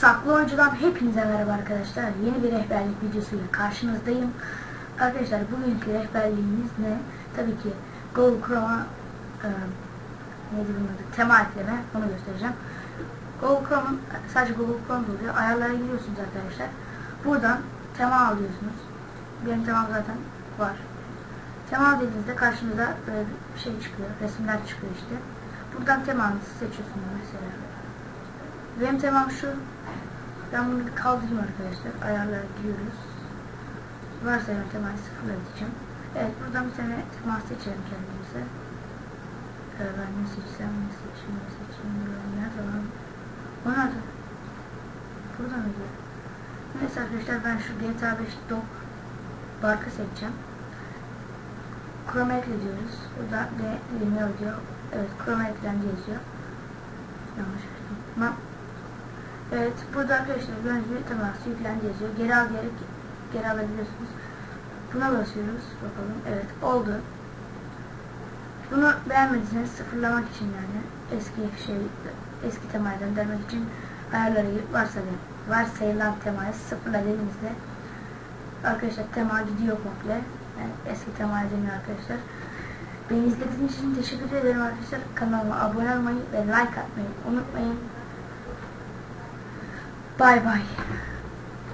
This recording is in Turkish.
Saklı Oyuncu'dan hepinize merhaba arkadaşlar. Yeni bir rehberlik videosuyla karşınızdayım. Arkadaşlar bugünkü rehberliğimiz ne? Tabii ki Google Chrome'a e, neydi bunun? Tema ekleme. Onu göstereceğim. Google sadece Google Chrome'da oluyor. Ayarlara giriyorsunuz arkadaşlar. Buradan tema alıyorsunuz. Benim temam zaten var. Tema dediğinizde karşınıza böyle bir şey çıkıyor. Resimler çıkıyor işte. Buradan temanızı seçiyorsunuz mesela. Benim temam şu. Ben bunu bir kaldırayım arkadaşlar. Ayarlara giriyoruz. Varsayılan temayı sıfırla edeceğim. Evet buradan bir tane tema seçelim kendimize. Ben ne seçsem ne seçeyim ne seçeyim. Nerede lan? O nerede? Burada mıydı? Neyse arkadaşlar ben şu GTA 5 Dog Bark'ı seçeceğim. Chrome ekle diyoruz. Burada de ne diyor? Evet eklendi yazıyor. Yanlış. Ma- Evet, burada arkadaşlar gibi teması yüklendi yazıyor. Geri al diyerek geri alabiliyorsunuz. Buna basıyoruz. Bakalım. Evet, oldu. Bunu beğenmediyseniz sıfırlamak için yani eski şey eski temaya döndürmek için ayarları varsayılan, varsayılan temayı sıfırla dediğinizde arkadaşlar tema gidiyor komple. Yani eski temaya dönüyor arkadaşlar. Beni izlediğiniz için teşekkür ederim arkadaşlar. Kanalıma abone olmayı ve like atmayı unutmayın. Bay bay.